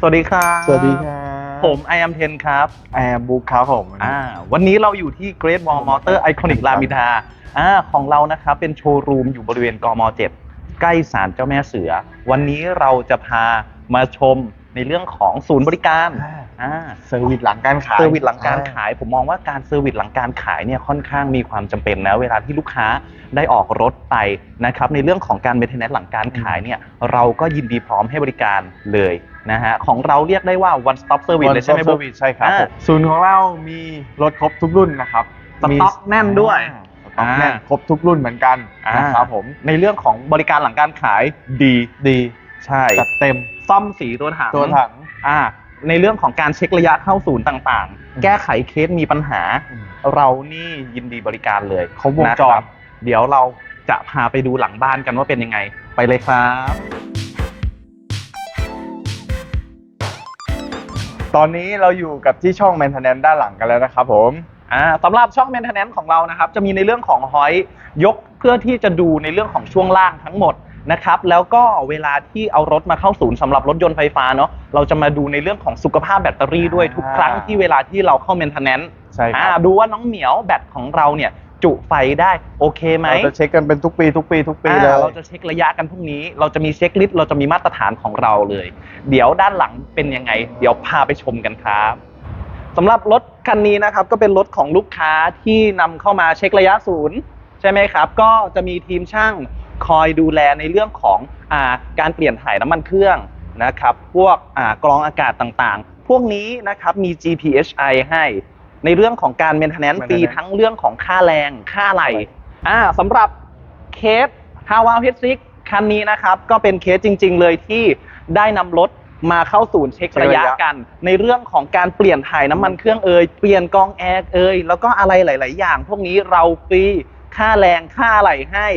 สวัสดีครับสวัสดีครับ ผมไอ m 10ครับแอมบุ๊กครับผม อ่าวันนี้เราอยู่ที่ Great Wall Motor Iconic รามอินทราอ่าของเรานะครับเป็นโชว์รูมอยู่บริเวณกม 7 ใกล้ศาลเจ้าแม่เสือ วันนี้เราจะพามาชม ในเรื่องของศูนย์บริการอ่าเซอร์วิสหลังการขายเซอร์วิสหลังการขาย ผมมองว่าการเซอร์วิสหลังการขายเนี่ยค่อนข้างมีความจำเป็นนะเวลาที่ลูกค้าได้ออกรถไปนะครับในเรื่องของการเมนเทนแนนหลังการขายเนี่ยเราก็ยินดีพร้อมให้บริการเลยนะฮะของเราเรียกได้ว่า one stop service เลยใช่ไหมเซอบุ๊คร์วิสใช่ครับอ่าผมศูนย์ของเรามีรถครบทุกรุ่นนะครับสต็อกแน่นด้วยอ่าสต็อกแน่นอ่าครบทุกรุ่นเหมือนกันอ่านะครับผมในเรื่องของบริการหลังการขายดีดี ใช่จัดเต็มซ่อมสีตัวถังตัวถังอ่าในเรื่องของการเช็คระยะเข้าศูนย์ต่างอืมๆแก้ไขเคสมีปัญหา เรานี่ยินดีบริการเลยครบวงจรนะคบเดี๋ยวเราจะพาไปดูหลังบ้านกันว่าเป็นยังไง ไปเลยครับ ตอนนี้เราอยู่กับที่ช่อง Maintenance ด้านหลังกันแล้วนะครับผมอ่าสำหรับช่อง maintenance ของเรานะครับ จะมีในเรื่องของฮอยยกเพื่อที่จะดูในเรื่องของช่วงล่างทั้งหมด นะครับ แล้วก็เวลาที่เอารถมาเข้าศูนย์สำหรับรถยนต์ไฟฟ้าเนาะเราจะมาดูในเรื่องของสุขภาพแบตเตอรี่ด้วยทุกครั้งที่เวลาที่เราเข้า maintenance ใช่คอ่ารับดูว่าน้องเหมียวแบตของเราเนี่ยจุไฟได้โอเคไหมเราจะเช็คกันเป็นทุกปีทุกปีทุกปีอ่าเลยเราจะเช็คระยะกันพรุ่งนี้ เราจะมีเช็คลิสต์เราจะมีมาตรฐานของเราเลย เดี๋ยวด้านหลังเป็นยังไง เดี๋ยวพาไปชมกันครับสำหรับรถคันนี้นะครับก็เป็นรถของลูกค้าที่นำเข้ามาเช็คระยะศูนย์ใช่ไหมครับ ก็จะมีทีมช่าง คอยดูแลในเรื่องของอาการเปลี่ยนถ่ายน้ำมันเครื่องนะครับ พวกอ่ากรองอากาศต่างๆ พวกนี้นะครับมี GPHI ให้ในเรื่องของการ maintenance ฟรี maintenance ทั้งเรื่องของค่าแรง ค่าไหลอ่าสำหรับเคสฮาวาเฮดซิกคันนี้นะครับ ก็เป็นเคสจริง ๆ เลยที่ได้นำรถมาเข้าศูนย์เช็คระยะกัน ในเรื่องของการเปลี่ยนถ่ายน้ำมันเครื่องเอ่ยเปลี่ยนกรองแอร์เอ่ยแล้วก็อะไรหลาย ๆ อย่าง พวกนี้เราฟรีค่าแรงค่าไหลให้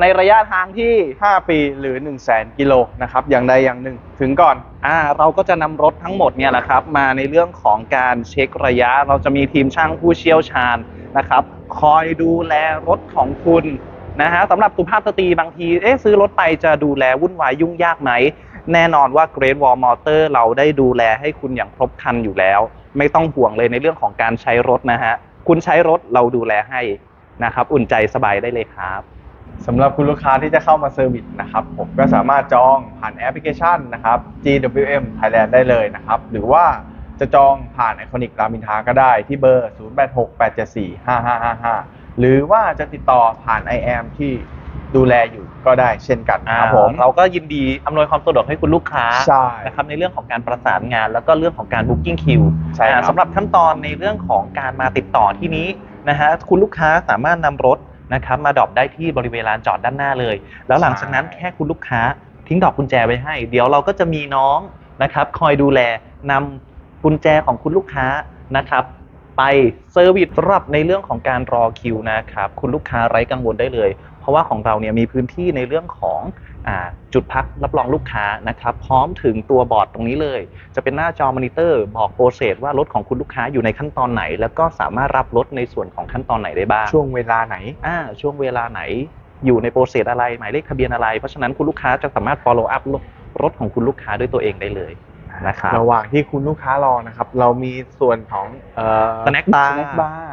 ในระยะทางที่ 5 ปีหรือ 1 0 0 0 0แกิโลนะครับอย่างใดอย่างหนึ่ง ถึงก่อนอ่าเราก็จะนำรถทั้งหมดเนี่ยแหละครับมาในเรื่องของการเช็คระยะ เราจะมีทีมช่างผู้เชี่ยวชาญนะครับ คอยดูแลรถของคุณนะฮะสำหรับสุภาพสตรีบางทีเอ๊ะซื้อรถไปจะดูแลวุ่นวายยุ่งยากไหม แน่นอนว่า Great Wall Motor เราได้ดูแลให้คุณอย่างครบครันอยู่แล้ว ไม่ต้องห่วงเลยในเรื่องของการใช้รถนะฮะคุณใช้รถเราดูแลให้นะครับ อุ่นใจสบายได้เลยครับ สำหรับคุณลูกค้าที่จะเข้ามาเซอร์วิสนะครับผมก็สามารถจองผ่านแอปพลิเคชันนะครับ GWM Thailand ได้เลยนะครับ หรือว่าจะจองผ่านไอคอนิกรามินทาก็ได้ที่เบอร์ 0868745555 หรือว่าจะติดต่อผ่าน IM ที่ดูแลอยู่ก็ได้เช่นกันครับผมเราก็ยินดีอำนวยความสะดวกให้คุณลูกค้าใช่นะครับในเรื่องของการประสานงาน แล้วก็เรื่องของการ booking queue ใช่ครับอ่าสำหรับขั้นตอนในเรื่องของการมาติดต่อที่นี้นะฮะคุณลูกค้าสามารถนำรถ นะครับมาดรอปได้ที่บริเวณลานจอดด้านหน้าเลย แล้วหลังจากนั้นแค่คุณลูกค้าทิ้งดอกกุญแจไว้ให้ เดี๋ยวเราก็จะมีน้องนะครับคอยดูแลนำกุญแจของคุณลูกค้านะครับ ไปเซอร์วิสสำหรับในเรื่องของการรอคิวนะครับ คุณลูกค้าไร้กังวลได้เลยเพ ราะว่าของเราเนี่ยมีพื้นที่ในเรื่องของอาจุดพักรับรองลูกค้านะครับ พร้อมถึงตัวบอร์ดตรงนี้เลย จะเป็นหน้าจอมอนิเตอร์บอกโปรเซสว่ารถของคุณลูกค้าอยู่ในขั้นตอนไหน แล้วก็สามารถรับรถในส่วนของขั้นตอนไหนได้บ้าง ช่วงเวลาไหนอ่าช่วงเวลาไหนอยู่ในโปรเซสอะไร หมายเลขทะเบียนอะไร เพราะฉะนั้นคุณลูกค้าจะสามารถ follow up รถรถของคุณลูกค้าด้วยตัวเองได้เลยนะครับระหว่างที่คุณลูกค้ารอนะครับ เรามีส่วนของเอ่อ snack bar สแน็คบาร์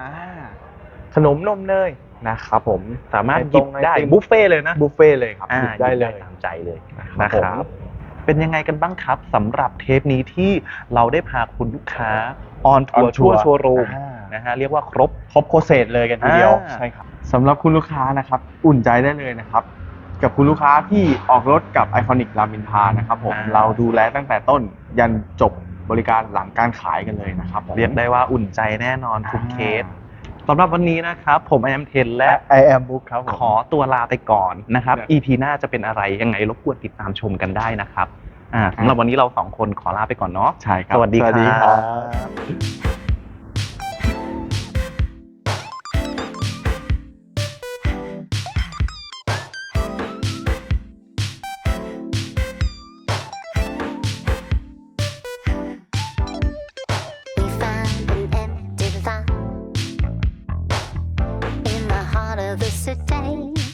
ขนมนมเนย นะครับผมสามารถไอหยิบตรงได้ไอติมบุฟเฟ่เลยนะบุฟเฟ่ต์เลยครับอ่าหยิบได้เลยหบตามใจเลยนะครับนะครับผมเป็นยังไงกันบ้างครับสำหรับเทปนี้ที่เราได้พาคุณลูกค้าออนทัว on ร์ทั่ว tour โชว์รูมอ่านะฮะเรียกว่าครบครบโปรเซสเลยกันทีเดียวอ่าใช่ครับสำหรับคุณลูกค้านะครับ อุ่นใจได้เลยนะครับ กับคุณลูกค้าที่ออกรถกับไอคอนิกรามินทานะครับผมเราดูแลตั้งแต่ต้นยันจบบริการหลังการขายกันเลยนะครับผมเรียกได้ว่าอุ่นใจแน่นอนทุกอ่าเคส สำหรับวันนี้นะครับ ผมไอ m มเทนและไอแอมบุ๊กครับผม ขอตัวลาไปก่อนนะครับ ครับ EP หน้าจะเป็นอะไรยังไงรบกวนติดตามชมกันได้นะครับอ่าสำหรับวันนี้เราสองคนขอลาไปก่อนเนาะ ใช่ครับ สวัสดีสวัสดีคครัรับ บ the city.